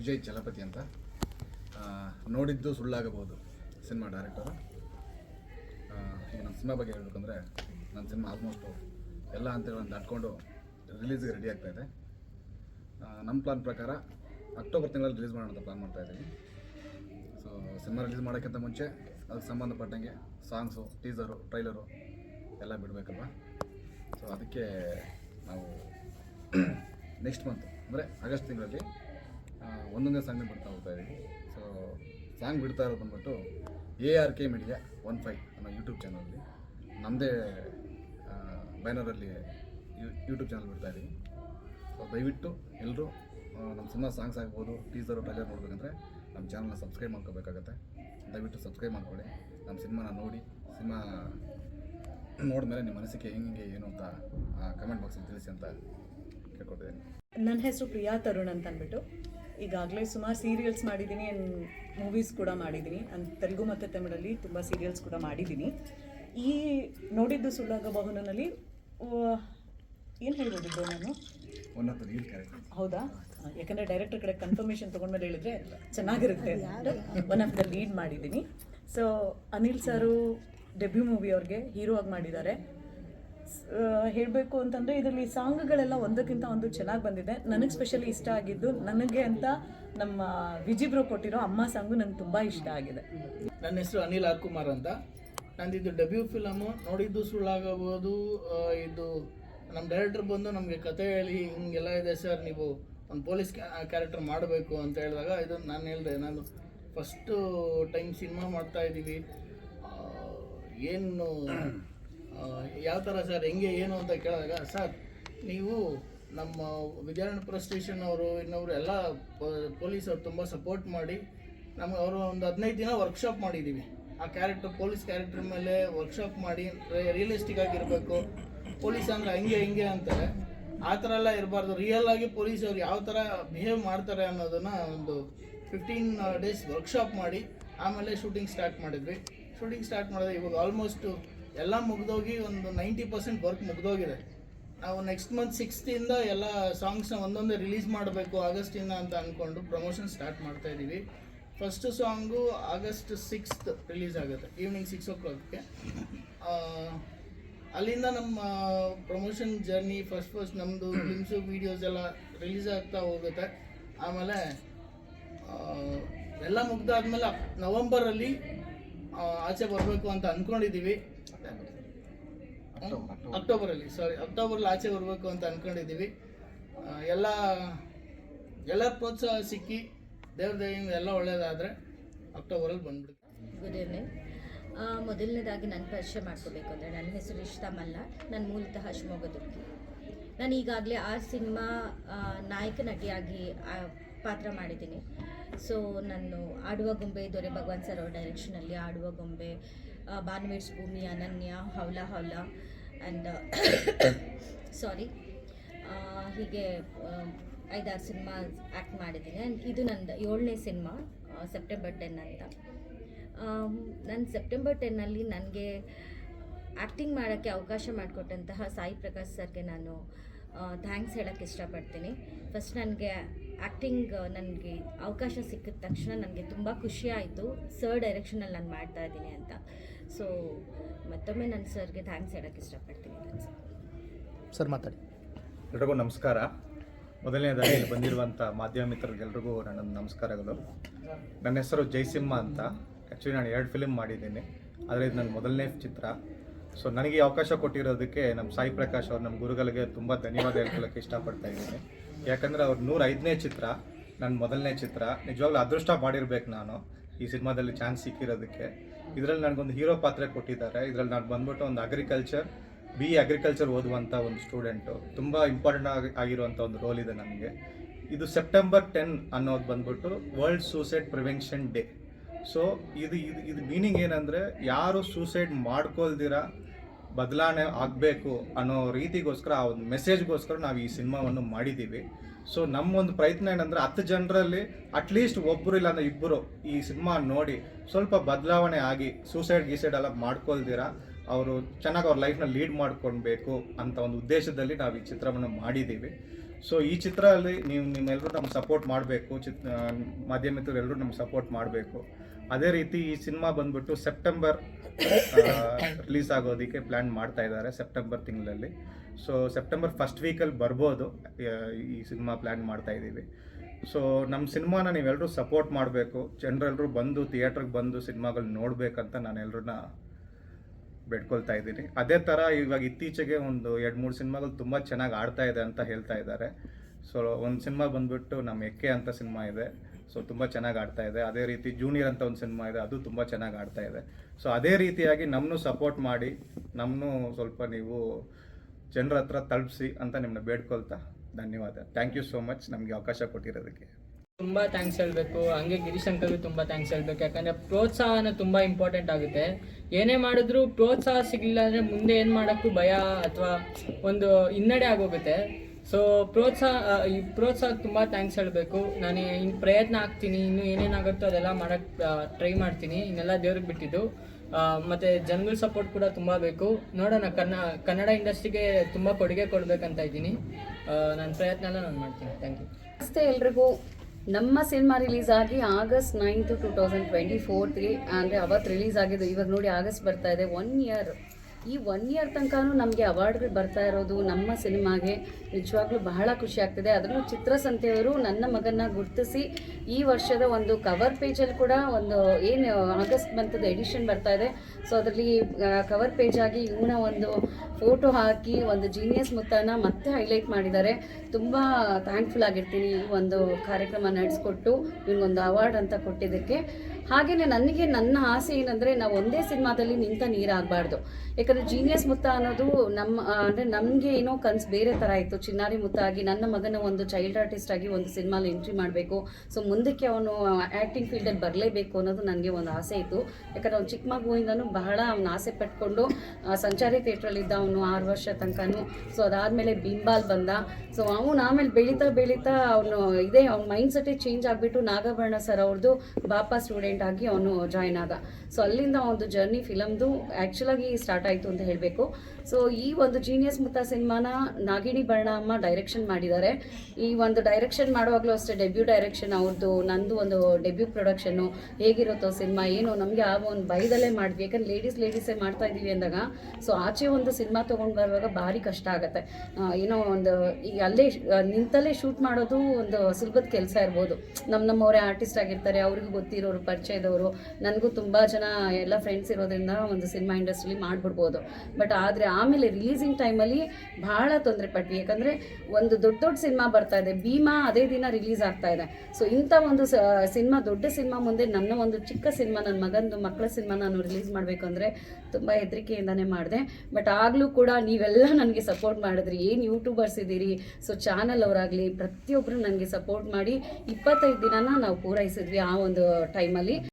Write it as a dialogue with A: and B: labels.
A: ವಿಜಯ್ ಚಲಪತಿ ಅಂತ. ನೋಡಿದ್ದು ಸುಳ್ಳಾಗಬಹುದು cinema director. ಈಗ ನನ್ನ ಸಿನಿಮಾ ಬಗ್ಗೆ ಹೇಳಬೇಕಂದ್ರೆ ನನ್ನ ಸಿನಿಮಾ ಆಲ್ಮೋಸ್ಟು ಎಲ್ಲ ಹಂತಗಳನ್ನು ದಾಟ್ಕೊಂಡು ರಿಲೀಸ್ಗೆ ರೆಡಿ ಆಗ್ತಾ ಇದೆ. ನಮ್ಮ ಪ್ಲಾನ್ ಪ್ರಕಾರ ಅಕ್ಟೋಬರ್ ತಿಂಗಳಲ್ಲಿ ರಿಲೀಸ್ ಮಾಡೋಣ ಅಂತ ಪ್ಲಾನ್ ಮಾಡ್ತಾ ಇದ್ದೀನಿ ಸೊ ಸಿನಿಮಾ ರಿಲೀಸ್ ಮಾಡೋಕ್ಕಿಂತ ಮುಂಚೆ ಅದಕ್ಕೆ ಸಂಬಂಧಪಟ್ಟಂಗೆ ಸಾಂಗ್ಸು ಟೀಸರು ಟ್ರೈಲರು ಎಲ್ಲ ಬಿಡಬೇಕಲ್ವ? ಸೊ ಅದಕ್ಕೆ ನಾವು ನೆಕ್ಸ್ಟ್ ಮಂತ್ ಅಂದರೆ ಆಗಸ್ಟ್ ತಿಂಗಳಲ್ಲಿ ಒಂದೊಂದೇ ಸಾಂಗ್ನ ಬಿಡ್ತಾ ಹೋಗ್ತಾ ಇದ್ದೀವಿ. ಸೊ ಸಾಂಗ್ ಬಿಡ್ತಾ ಇರೋದು ಬಂದ್ಬಿಟ್ಟು A R K media one five ಅನ್ನೋ ಯೂಟ್ಯೂಬ್ ಚಾನಲಲ್ಲಿ ನಮ್ಮದೇ ಬ್ಯಾನರಲ್ಲಿ ಯೂಟ್ಯೂಬ್ ಚಾನಲ್ ಬಿಡ್ತಾ ಇದ್ದೀವಿ. ಸೊ ದಯವಿಟ್ಟು ಎಲ್ಲರೂ ನಮ್ಮ ಸಿನಿಮಾ ಸಾಂಗ್ಸ್ ಆಗ್ಬೋದು ಟೀಸರು ಟ್ರೈಲರ್ ನೋಡಬೇಕಂದ್ರೆ ನಮ್ಮ ಚಾನಲ್ನ ಸಬ್ಸ್ಕ್ರೈಬ್ ಮಾಡ್ಕೋಬೇಕಾಗತ್ತೆ. ದಯವಿಟ್ಟು ಸಬ್ಸ್ಕ್ರೈಬ್ ಮಾಡ್ಕೊಳ್ಳಿ. ನಮ್ಮ ಸಿನಿಮಾನ ನೋಡಿ, ಸಿನಿಮಾ ನೋಡಿದ್ಮೇಲೆ ನಿಮ್ಮ ಮನಸ್ಸಿಗೆ ಹೆಂಗೆ ಏನು ಅಂತ ಕಮೆಂಟ್ ಬಾಕ್ಸಲ್ಲಿ ತಿಳಿಸಿ ಅಂತ ಕೇಳ್ಕೊಳ್ತಿದ್ದೀನಿ
B: ನನ್ನ ಹೆಸರು ಪ್ರಿಯಾ ತರುಣ್ ಅಂತ ಅಂದ್ಬಿಟ್ಟು ಈಗಾಗಲೇ ಸುಮಾರು ಸೀರಿಯಲ್ಸ್ ಮಾಡಿದ್ದೀನಿ ಆ್ಯಂಡ್ ಮೂವೀಸ್ ಕೂಡ ಮಾಡಿದ್ದೀನಿ ಅಂಡ್ ತೆಲುಗು ಮತ್ತು ತಮಿಳಲ್ಲಿ ತುಂಬ ಸೀರಿಯಲ್ಸ್ ಕೂಡ ಮಾಡಿದ್ದೀನಿ ಈ ನೋಡಿದ್ದು ಸುಳ್ಳಾಗಬಹುನಲ್ಲಿ ಏನು ಹೇಳ್ಬೋದಿದ್ದು ನಾನು? ಹೌದಾ? ಯಾಕಂದರೆ ಡೈರೆಕ್ಟರ್ ಕಡೆ ಕನ್ಫರ್ಮೇಷನ್ ತೊಗೊಂಡ್ಮೇಲೆ ಹೇಳಿದ್ರೆ ಚೆನ್ನಾಗಿರುತ್ತೆ. ಒನ್ ಆಫ್ ದ ಲೀಡ್ ಮಾಡಿದ್ದೀನಿ so Anil sir debut movie ಅವ್ರಿಗೆ ಹೀರೋ ಆಗಿ ಮಾಡಿದ್ದಾರೆ. ಹೇಳಬೇಕು ಅಂತಂದರೆ ಇದರಲ್ಲಿ ಸಾಂಗ್ಗಳೆಲ್ಲ ಒಂದಕ್ಕಿಂತ ಒಂದು ಚೆನ್ನಾಗಿ ಬಂದಿದೆ. ನನಗೆ ಸ್ಪೆಷಲಿ ಇಷ್ಟ ಆಗಿದ್ದು ನನಗೆ ಅಂತ ನಮ್ಮ ವಿಜಿಬ್ರು ಕೊಟ್ಟಿರೋ ಅಮ್ಮ ಸಾಂಗು ನನಗೆ ತುಂಬ ಇಷ್ಟ ಆಗಿದೆ.
C: ನನ್ನ ಹೆಸರು ಅನಿಲ್ ಆರ್ ಕುಮಾರ್ ಅಂತ. ನಂದಿದ್ದು ಡೆಬ್ಯೂ ಫಿಲಮು ನೋಡಿದ್ದು ಸುಳ್ಳಾಗಬಹುದು ಇದು ನಮ್ಮ ಡೈರೆಕ್ಟರ್ ಬಂದು ನಮಗೆ ಕತೆ ಹೇಳಿ, ಹಿಂಗೆಲ್ಲ ಇದೆ ಸರ್ ನೀವು ಒಂದು ಪೊಲೀಸ್ ಕ್ಯಾರೆಕ್ಟರ್ ಮಾಡಬೇಕು ಅಂತ ಹೇಳಿದಾಗ ಇದು ನಾನು ಹೇಳಿದೆ, ನಾನು ಫಸ್ಟು ಟೈಮ್ ಸಿನಿಮಾ ಮಾಡ್ತಾ ಇದ್ದೀವಿ ಏನು ಯಾವ ಥರ ಸರ್, ಹೆಂಗೆ, ಏನು ಅಂತ ಕೇಳಿದಾಗ, ಸರ್, ನೀವು ನಮ್ಮ ವಿದ್ಯಾರಣ್ಯಪುರ ಸ್ಟೇಷನ್ ಅವರು ಇನ್ನೊಬ್ರು ಎಲ್ಲ ಪೊಲೀಸರು ತುಂಬ ಸಪೋರ್ಟ್ ಮಾಡಿ, ನಮ್ಗೆ ಅವರು ಒಂದು ಹದಿನೈದು ದಿನ ವರ್ಕ್ಶಾಪ್ ಮಾಡಿದ್ದೀವಿ ಆ ಕ್ಯಾರೆಕ್ಟರ್ ಪೊಲೀಸ್ ಕ್ಯಾರೆಕ್ಟರ್ ಮೇಲೆ ವರ್ಕ್ಶಾಪ್ ಮಾಡಿ ರಿಯಲಿಸ್ಟಿಕ್ ಆಗಿರಬೇಕು. ಪೊಲೀಸ್ ಅಂದರೆ ಹಂಗೆ, ಹಿಂಗೆ ಅಂತಾರೆ. ಆ ಥರ ಎಲ್ಲ ಇರಬಾರ್ದು. ರಿಯಲ್ ಆಗಿ ಪೊಲೀಸ್ ಅವ್ರು ಯಾವ ಥರ ಬಿಹೇವ್ ಮಾಡ್ತಾರೆ ಅನ್ನೋದನ್ನು ಒಂದು ಫಿಫ್ಟೀನ್ ಡೇಸ್ ವರ್ಕ್ಶಾಪ್ ಮಾಡಿ, ಆಮೇಲೆ ಶೂಟಿಂಗ್ ಸ್ಟಾರ್ಟ್ ಮಾಡಿದ್ವಿ. ಶೂಟಿಂಗ್ ಸ್ಟಾರ್ಟ್ ಮಾಡಿದ್ರೆ ಇವಾಗ ಆಲ್ಮೋಸ್ಟ್ ಎಲ್ಲ ಮುಗಿದೋಗಿ ಒಂದು ನೈಂಟಿ ಪರ್ಸೆಂಟ್ ವರ್ಕ್ ಮುಗಿದೋಗಿದೆ. ನಾವು ನೆಕ್ಸ್ಟ್ ಮಂತ್ ಸಿಕ್ಸ್ತಿಂದ ಎಲ್ಲ ಸಾಂಗ್ಸ್ನ ಒಂದೊಂದೇ ರಿಲೀಸ್ ಮಾಡಬೇಕು ಆಗಸ್ಟಿಂದ ಅಂತ ಅಂದ್ಕೊಂಡು ಪ್ರಮೋಷನ್ ಸ್ಟಾರ್ಟ್ ಮಾಡ್ತಾ ಇದ್ದೀವಿ. First song August sixth release ಆಗುತ್ತೆ ಈವ್ನಿಂಗ್ ಸಿಕ್ಸ್ ಓ ಕ್ಲಾಕ್ಗೆ ಅಲ್ಲಿಂದ ನಮ್ಮ ಪ್ರಮೋಷನ್ ಜರ್ನಿ ಫಸ್ಟ್ ಫಸ್ಟ್ ನಮ್ಮದು ಫಿಲ್ಮ್ಸು ವೀಡಿಯೋಸ್ ಎಲ್ಲ ರಿಲೀಸ್ ಆಗ್ತಾ ಹೋಗುತ್ತೆ. ಆಮೇಲೆ ಎಲ್ಲ ಮುಗ್ದಾದ್ಮೇಲೆ ನವಂಬರಲ್ಲಿ ಆಚೆ ಬರಬೇಕು ಅಂತ ಅಂದ್ಕೊಂಡಿದ್ದೀವಿ ಅಕ್ಟೋಬರಲ್ಲಿ ಸಾರಿ ಅಕ್ಟೋಬರಲ್ಲಿ ಆಚೆ ಬರಬೇಕು ಅಂತ ಅಂದ್ಕೊಂಡಿದ್ದೀವಿ ಎಲ್ಲ ಎಲ್ಲ ಪ್ರೋತ್ಸಾಹ ಸಿಕ್ಕಿ ದೇವ್ರ ದೇವಿಂದ ಎಲ್ಲ ಅಕ್ಟೋಬರ್ ಅಕ್ಟೋಬರಲ್ಲಿ ಬಂದ್ಬಿಡುತ್ತೆ.
D: ಗುಡ್ ಈವ್ನಿಂಗ್ ಮೊದಲನೇದಾಗಿ ನನ್ನ ಪರಿಚಯ ಮಾಡ್ಕೋಬೇಕು ಅಂದರೆ ನನ್ನ ಹೆಸರು ಇಷ್ಟ ಮಲ್ಲ ನಾನು ಮೂಲತಃ ಶಿವಮೊಗ್ಗದುರ್ಗಿ ನಾನು ಈಗಾಗಲೇ ಆ ಸಿನಿಮಾ ನಾಯಕ ನಟಿಯಾಗಿ ಪಾತ್ರ ಮಾಡಿದ್ದೀನಿ. ಸೊ ನಾನು ಆಡುವ ಗೊಂಬೆ ದೊರೆ ಭಗವಾನ್ ಸರ್ ಅವ್ರ ಡೈರೆಕ್ಷನಲ್ಲಿ ಆಡುವ ಗೊಂಬೆ ಆ, ಭಾನುವೇಡ್ಸ್ ಭೂಮಿ ಅನನ್ಯ ಹೌಲ ಹೌಲ ಆ್ಯಂಡ್ ಸಾರಿ ಹೀಗೆ ಐದಾರು ಸಿನಿಮಾ ಆ್ಯಕ್ಟ್ ಮಾಡಿದ್ದೀನಿ. ಆ್ಯಂಡ್ ಇದು ನಂದು ಏಳನೇ ಸಿನಿಮಾ ಸೆಪ್ಟೆಂಬರ್ ಟೆನ್ ಅಂತ. ನಾನು ಸೆಪ್ಟೆಂಬರ್ ಟೆನ್ನಲ್ಲಿ ನನಗೆ ಆ್ಯಕ್ಟಿಂಗ್ ಮಾಡೋಕ್ಕೆ ಅವಕಾಶ ಮಾಡಿಕೊಟ್ಟಂತಹ ಸಾಯಿ ಪ್ರಕಾಶ್ ಸರ್ಗೆ ನಾನು ಥ್ಯಾಂಕ್ಸ್ ಹೇಳೋಕ್ಕೆ ಇಷ್ಟಪಡ್ತೀನಿ. ಫಸ್ಟ್ ನನಗೆ ಆ್ಯಕ್ಟಿಂಗ್ ನನಗೆ ಅವಕಾಶ ಸಿಕ್ಕಿದ ತಕ್ಷಣ ನನಗೆ ತುಂಬ ಖುಷಿ ಆಯಿತು. ಸರ್ ಡೈರೆಕ್ಷನಲ್ಲಿ ನಾನು ಮಾಡ್ತಾ ಇದ್ದೀನಿ ಅಂತ. ಸೊ ಮತ್ತೊಮ್ಮೆ ನನ್ನ ಸರ್ಗೆ ಥ್ಯಾಂಕ್ಸ್ ಹೇಳೋಕ್ಕೆ ಇಷ್ಟಪಡ್ತೀನಿ. ನಾನು
E: ಸರ್ ಮಾತಾಡಿ.
F: ಎಲ್ರಿಗೂ ನಮಸ್ಕಾರ. ಮೊದಲನೇದಾಗಿ ಇಲ್ಲಿ ಬಂದಿರುವಂಥ ಮಾಧ್ಯಮ ಮಿತ್ರರಿಗೆಲ್ರಿಗೂ ನನ್ನ ನಮಸ್ಕಾರಗಳು. ನನ್ನ ಹೆಸರು ಜಯಸಿಂಹ ಅಂತ. ಆ್ಯಕ್ಚುಲಿ ನಾನು ಎರಡು ಫಿಲಿಮ್ ಮಾಡಿದ್ದೀನಿ. ಆದರೆ ಇದು ನನ್ನ ಮೊದಲನೇ ಚಿತ್ರ. ಸೊ ನನಗೆ ಈ ಅವಕಾಶ ಕೊಟ್ಟಿರೋದಕ್ಕೆ ನಮ್ಮ ಸಾಯಿ ಪ್ರಕಾಶ್ ಅವ್ರು ನಮ್ಮ ಗುರುಗಳಿಗೆ ತುಂಬ ಧನ್ಯವಾದ ಹೇಳ್ಕೊಳ್ಳೋಕ್ಕೆ ಇಷ್ಟಪಡ್ತಾ ಇದ್ದೀನಿ. ಯಾಕಂದರೆ ಅವ್ರ ನೂರೈದನೇ ಚಿತ್ರ ನನ್ನ ಮೊದಲನೇ ಚಿತ್ರ. ನಿಜವಾಗ್ಲೂ ಅದೃಷ್ಟ ಮಾಡಿರ್ಬೇಕು ನಾನು ಈ ಸಿನಿಮಾದಲ್ಲಿ ಚಾನ್ಸ್ ಸಿಕ್ಕಿರೋದಕ್ಕೆ. ಇದರಲ್ಲಿ ನನಗೊಂದು ಹೀರೋ ಪಾತ್ರ ಕೊಟ್ಟಿದ್ದಾರೆ. ಇದರಲ್ಲಿ ನಾನು ಬಂದ್ಬಿಟ್ಟು ಒಂದು ಅಗ್ರಿಕಲ್ಚರ್ ಬಿ ಅಗ್ರಿಕಲ್ಚರ್ ಓದುವಂಥ ಒಂದು ಸ್ಟೂಡೆಂಟು ತುಂಬ ಇಂಪಾರ್ಟೆಂಟ್ ಆಗಿ ಆಗಿರುವಂಥ ಒಂದು ರೋಲ್ ಇದೆ ನನಗೆ. ಇದು ಸೆಪ್ಟೆಂಬರ್ ಟೆನ್ ಅನ್ನೋದು ಬಂದ್ಬಿಟ್ಟು world suicide prevention day so ಇದು ಇದು ಇದು ಮೀನಿಂಗ್ ಏನಂದರೆ, ಯಾರು ಸೂಸೈಡ್ ಮಾಡ್ಕೊಳ್ದಿರ ಬದಲಾವಣೆ ಆಗಬೇಕು ಅನ್ನೋ ರೀತಿಗೋಸ್ಕರ, ಆ ಒಂದು ಮೆಸೇಜ್ಗೋಸ್ಕರ ನಾವು ಈ ಸಿನಿಮಾವನ್ನು ಮಾಡಿದ್ದೀವಿ. ಸೊ ನಮ್ಮ ಒಂದು ಪ್ರಯತ್ನ ಏನಂದರೆ ಹತ್ತು ಜನರಲ್ಲಿ ಅಟ್ಲೀಸ್ಟ್ ಒಬ್ಬರು ಇಲ್ಲಾಂದ್ರೆ ಇಬ್ಬರು ಈ ಸಿನಿಮಾ ನೋಡಿ ಸ್ವಲ್ಪ ಬದಲಾವಣೆ ಆಗಿ ಸೂಸೈಡ್ ಗೀಸೈಡ್ ಎಲ್ಲ ಮಾಡ್ಕೊಳ್ದಿರ. ಅವರು ಚೆನ್ನಾಗಿ ಅವ್ರ ಲೈಫ್ನ ಲೀಡ್ ಮಾಡ್ಕೊಳ್ಬೇಕು ಅಂತ ಒಂದು ಉದ್ದೇಶದಲ್ಲಿ ನಾವು ಈ ಚಿತ್ರವನ್ನು ಮಾಡಿದ್ದೀವಿ. ಸೊ ಈ ಚಿತ್ರದಲ್ಲಿ ನೀವು ನಿಮ್ಮೆಲ್ಲರೂ ನಮ್ಗೆ ಸಪೋರ್ಟ್ ಮಾಡಬೇಕು, ಚಿತ್ ಮಾಧ್ಯಮಿತರು ಎಲ್ಲರೂ ನಮ್ಗೆ ಸಪೋರ್ಟ್ ಮಾಡಬೇಕು. ಅದೇ ರೀತಿ ಈ ಸಿನಿಮಾ ಬಂದ್ಬಿಟ್ಟು ಸೆಪ್ಟೆಂಬರ್ ರಿಲೀಸ್ ಆಗೋದಕ್ಕೆ ಪ್ಲ್ಯಾನ್ ಮಾಡ್ತಾ ಇದ್ದಾರೆ ಸೆಪ್ಟೆಂಬರ್ ತಿಂಗಳಲ್ಲಿ. ಸೊ ಸೆಪ್ಟೆಂಬರ್ ಫಸ್ಟ್ ವೀಕಲ್ಲಿ ಬರ್ಬೋದು ಈ ಸಿನಿಮಾ ಪ್ಲ್ಯಾನ್ ಮಾಡ್ತಾ ಇದ್ದೀವಿ. ಸೊ ನಮ್ಮ ಸಿನಿಮಾನ ನೀವೆಲ್ಲರೂ ಸಪೋರ್ಟ್ ಮಾಡಬೇಕು. ಜನರೆಲ್ಲರೂ ಬಂದು ಥಿಯೇಟ್ರಿಗೆ ಬಂದು ಸಿನಿಮಾಗಳು ನೋಡಬೇಕಂತ ನಾನು ಎಲ್ಲರನ್ನ ಬೇಡ್ಕೊಳ್ತಾ ಇದ್ದೀನಿ. ಅದೇ ಥರ ಇವಾಗ ಇತ್ತೀಚೆಗೆ ಒಂದು ಎರಡು ಮೂರು ಸಿನಿಮಾಗಳು ತುಂಬ ಚೆನ್ನಾಗಿ ಆಡ್ತಾ ಇದೆ ಅಂತ ಹೇಳ್ತಾ ಇದ್ದಾರೆ. ಸೊ ಒಂದು ಸಿನಿಮಾ ಬಂದ್ಬಿಟ್ಟು ನಮ್ಮ ಎಕ್ಕೆ ಅಂತ ಸಿನಿಮಾ ಇದೆ. ಸೊ ತುಂಬ ಚೆನ್ನಾಗಿ ಆಡ್ತಾ ಇದೆ. ಅದೇ ರೀತಿ ಜೂನಿಯರ್ ಅಂತ ಒಂದು ಸಿನಿಮಾ ಇದೆ, ಅದು ತುಂಬ ಚೆನ್ನಾಗಿ ಆಡ್ತಾ ಇದೆ. ಸೊ ಅದೇ ರೀತಿಯಾಗಿ ನಮ್ಮನ್ನು ಸಪೋರ್ಟ್ ಮಾಡಿ ನಮ್ಮನ್ನು ಸ್ವಲ್ಪ ನೀವು ಜನರ ಹತ್ರ ತಲುಪಿಸಿ ಅಂತ ನಿಮ್ಮನ್ನ ಬೇಡ್ಕೊಳ್ತಾ ಧನ್ಯವಾದ. ಥ್ಯಾಂಕ್ ಯು ಸೋ ಮಚ್ ನಮಗೆ ಅವಕಾಶ ಕೊಟ್ಟಿರೋದಕ್ಕೆ.
G: ತುಂಬ ಥ್ಯಾಂಕ್ಸ್ ಹೇಳಬೇಕು. ಹಂಗೆ ಗಿರೀಶ್ ಅಂಕಲ್ಗೂ ತುಂಬ ಥ್ಯಾಂಕ್ಸ್ ಹೇಳಬೇಕು. ಯಾಕಂದರೆ ಪ್ರೋತ್ಸಾಹನ ತುಂಬ ಇಂಪಾರ್ಟೆಂಟ್ ಆಗುತ್ತೆ. ಏನೇ ಮಾಡಿದ್ರೂ ಪ್ರೋತ್ಸಾಹ ಸಿಗಲಿಲ್ಲ ಅಂದರೆ ಮುಂದೆ ಏನು ಮಾಡೋಕ್ಕೂ ಭಯ ಅಥವಾ ಒಂದು ಹಿನ್ನಡೆ ಆಗೋಗುತ್ತೆ. ಸೊ ಪ್ರೋತ್ಸಾಹ ಈ ಪ್ರೋತ್ಸಾಹ ತುಂಬ ಥ್ಯಾಂಕ್ಸ್ ಹೇಳಬೇಕು. ನಾನು ಇನ್ನು ಪ್ರಯತ್ನ ಆಗ್ತೀನಿ. ಇನ್ನೂ ಏನೇನಾಗುತ್ತೋ ಅದೆಲ್ಲ ಮಾಡೋಕ್ಕೆ ಟ್ರೈ ಮಾಡ್ತೀನಿ. ಇನ್ನೆಲ್ಲ ದೇವ್ರಿಗೆ ಬಿಟ್ಟಿದ್ದು. ಮತ್ತು ಜನಗಳ ಸಪೋರ್ಟ್ ಕೂಡ ತುಂಬ ಬೇಕು. ನೋಡೋಣ, ಕನ್ನ, ಕನ್ನಡ ಇಂಡಸ್ಟ್ರಿಗೆ ತುಂಬ ಕೊಡುಗೆ ಕೊಡಬೇಕಂತ ಇದ್ದೀನಿ. ನನ್ನ ಪ್ರಯತ್ನ ಎಲ್ಲ ನಾನು ಮಾಡ್ತೀನಿ. ಥ್ಯಾಂಕ್ ಯು
H: ಅಷ್ಟೇ ಎಲ್ರಿಗೂ. ನಮ್ಮ ಸಿನಿಮಾ ರಿಲೀಸ್ ಆಗಿ August ninth two thousand twenty ಫೋರ್ತ್ಗೆ ಅಂದರೆ ಅವತ್ತು ರಿಲೀಸ್ ಆಗಿದ್ದು, ಇವಾಗ ನೋಡಿ ಆಗಸ್ಟ್ ಬರ್ತಾ ಇದೆ ಒನ್ ಇಯರ್ ಈ ಒನ್ ಇಯರ್ ತನಕನೂ ನಮಗೆ ಅವಾರ್ಡ್ಗಳು ಬರ್ತಾ ಇರೋದು, ನಮ್ಮ ಸಿನಿಮಾಗೆ ನಿಜವಾಗ್ಲೂ ಬಹಳ ಖುಷಿ ಆಗ್ತಿದೆ. ಅದರಲ್ಲೂ ಚಿತ್ರಸಂತೆಯವರು ನನ್ನ ಮಗನ್ನ ಗುರ್ತಿಸಿ ಈ ವರ್ಷದ ಒಂದು ಕವರ್ ಪೇಜಲ್ಲಿ ಕೂಡ ಒಂದು ಏನು ಆಗಸ್ಟ್ ಮಂತದ ಎಡಿಷನ್ ಬರ್ತಾ ಇದೆ. ಸೊ ಅದರಲ್ಲಿ ಕವರ್ ಪೇಜಾಗಿ ಇವನ ಒಂದು ಫೋಟೋ ಹಾಕಿ ಒಂದು ಜೀನಿಯಸ್ ಮುತ್ತನ ಮತ್ತೆ ಹೈಲೈಟ್ ಮಾಡಿದ್ದಾರೆ. ತುಂಬ ಥ್ಯಾಂಕ್ಫುಲ್ ಆಗಿರ್ತೀನಿ ಈ ಒಂದು ಕಾರ್ಯಕ್ರಮ ನಡೆಸ್ಕೊಟ್ಟು ಇವನಿಗೊಂದು ಅವಾರ್ಡ್ ಅಂತ ಕೊಟ್ಟಿದ್ದಕ್ಕೆ. ಹಾಗೆಯೇ ನನಗೆ ನನ್ನ ಆಸೆ ಏನಂದರೆ ನಾವು ಒಂದೇ ಸಿನಿಮಾದಲ್ಲಿ ನಿಂತ ನೀರಾಗಬಾರ್ದು. ಯಾಕಂದರೆ ಜೀನಿಯಸ್ ಮುತ್ತ ಅನ್ನೋದು ನಮ್ಮ ಅಂದರೆ ನಮಗೆ ಏನೋ ಕನ್ಸ್ ಬೇರೆ ಥರ ಇತ್ತು. ಚಿನ್ನಾರಿ ಮುತ್ತ ಆಗಿ ನನ್ನ ಮಗನ ಒಂದು ಚೈಲ್ಡ್ ಆರ್ಟಿಸ್ಟ್ ಆಗಿ ಒಂದು ಸಿನಿಮಾಲಿ ಎಂಟ್ರಿ ಮಾಡಬೇಕು. ಸೊ ಮುಂದಕ್ಕೆ ಅವನು ಆ್ಯಕ್ಟಿಂಗ್ ಫೀಲ್ಡಲ್ಲಿ ಬರಲೇಬೇಕು ಅನ್ನೋದು ನನಗೆ ಒಂದು ಆಸೆ ಇತ್ತು. ಯಾಕಂದರೆ ಅವ್ನು ಚಿಕ್ಕ ಮಗುವಿಂದನೂ ಬಹಳ ಅವ್ನ ಆಸೆ ಪಟ್ಕೊಂಡು ಸಂಚಾರಿ ಥಿಯೇಟ್ರಲ್ಲಿದ್ದ ಅವನು ಆರು ವರ್ಷ ತನಕನೂ ಸೊ ಅದಾದಮೇಲೆ ಬಿಂಬಾಲ್ ಬಂದ. ಸೊ ಅವನು ಆಮೇಲೆ ಬೆಳೀತಾ ಬೆಳೀತಾ ಅವನು ಇದೇ, ಅವ್ನ ಮೈಂಡ್ ಸೆಟ್ ಚೇಂಜ್ ಆಗಿಬಿಟ್ಟು ನಾಗಭರಣ ಸರ್ ಅವ್ರದ್ದು ಬಾಪಾ ಸ್ಟೂಡೆಂಟ್ ಆಗಿ ಅವನು ಜಾಯ್ನ್ ಆದ. ಸೊ ಅಲ್ಲಿಂದ ಒಂದು ಜರ್ನಿ ಫಿಲಮ್ದು ಆ್ಯಕ್ಚುಲಾಗಿ ಸ್ಟಾರ್ಟ್ ಆಯಿತು. ಅಂತ ಹೇಳಬೇಕು. ಸೊ ಈ ಒಂದು ಜೀನಿಯಸ್ ಮುತ್ತ ಸಿನಿಮಾನ ನಾಗಿಣಿ ಅಮ್ಮ ಡೈರೆಕ್ಷನ್ ಮಾಡಿದ್ದಾರೆ. ಈ ಒಂದು ಡೈರೆಕ್ಷನ್ ಮಾಡುವಾಗಲೂ ಅಷ್ಟೇ ಡೆಬ್ಯೂ ಡೈರೆಕ್ಷನ್ ಅವ್ರದ್ದು ನಂದು ಒಂದು ಡೆಬ್ಯೂ ಪ್ರೊಡಕ್ಷನ್ನು ಹೇಗಿರುತ್ತೋ ಸಿನಿಮಾ, ಏನು ನಮಗೆ ಆ ಒಂದು ಭಯದಲ್ಲೇ ಮಾಡಿದ್ವಿ ಯಾಕಂದ್ರೆ ಲೇಡೀಸ್ ಲೇಡೀಸೇ ಮಾಡ್ತಾ ಇದ್ದೀವಿ ಅಂದಾಗ ಸೊ ಆಚೆ ಒಂದು ಸಿನಿಮಾ ತೊಗೊಂಡು ಬರುವಾಗ ಭಾರಿ ಕಷ್ಟ ಆಗುತ್ತೆ. ಏನೋ ಒಂದು ಈಗ ಅಲ್ಲೇ ನಿಂತಲ್ಲೇ ಶೂಟ್ ಮಾಡೋದು ಒಂದು ಸುಲಭದ ಕೆಲಸ ಇರ್ಬೋದು. ನಮ್ಮ ನಮ್ಮವರೇ ಆರ್ಟಿಸ್ಟ್ ಆಗಿರ್ತಾರೆ, ಅವ್ರಿಗೂ ಗೊತ್ತಿರೋರು, ಪರಿಚಯದವರು, ನನಗೂ ತುಂಬ ಜನ ಎಲ್ಲ ಫ್ರೆಂಡ್ಸ್ ಇರೋದ್ರಿಂದ ಒಂದು ಸಿನಿಮಾ ಇಂಡಸ್ಟ್ರಿಲಿ ಮಾಡಿಬಿಡ್ಬೋದು. ಬಟ್ ಆದರೆ ಆಮೇಲೆ ರಿಲೀಸಿಂಗ್ ಟೈಮಲ್ಲಿ ಭಾಳ ತೊಂದರೆ ಪಟ್ವಿ. ಯಾಕಂದರೆ ಒಂದು ದೊಡ್ಡ ದೊಡ್ಡ ಸಿನಿಮಾ ಬರ್ತಾ ಇದೆ. ಭೀಮಾ ಅದೇ ದಿನ ರಿಲೀಸ್ ಆಗ್ತಾ ಇದೆ. ಸೊ ಇಂಥ ಒಂದು ಸಿನಿಮಾ, ದೊಡ್ಡ ಸಿನಿಮಾ ಮುಂದೆ ನನ್ನ ಒಂದು ಚಿಕ್ಕ ಸಿನಿಮಾ, ನನ್ನ ಮಗಂದು ಮಕ್ಕಳ ಸಿನಿಮಾ ನಾನು ರಿಲೀಸ್ ಮಾಡಬೇಕು ಅಂದರೆ ತುಂಬ ಹೆದರಿಕೆಯಿಂದನೇ ಮಾಡಿದೆ. ಬಟ್ ಆಗಲೂ ಕೂಡ ನೀವೆಲ್ಲ ನನಗೆ ಸಪೋರ್ಟ್ ಮಾಡಿದ್ರಿ. ಏನು ಯೂಟ್ಯೂಬರ್ಸ್ ಇದ್ದೀರಿ ಸೊ ಚಾನಲ್ ಅವರಾಗಲಿ ಪ್ರತಿಯೊಬ್ಬರು ನನಗೆ ಸಪೋರ್ಟ್ ಮಾಡಿ ಇಪ್ಪತ್ತೈದು ದಿನನ ನಾವು ಪೂರೈಸಿದ್ವಿ ಆ ಒಂದು ಟೈಮಲ್ಲಿ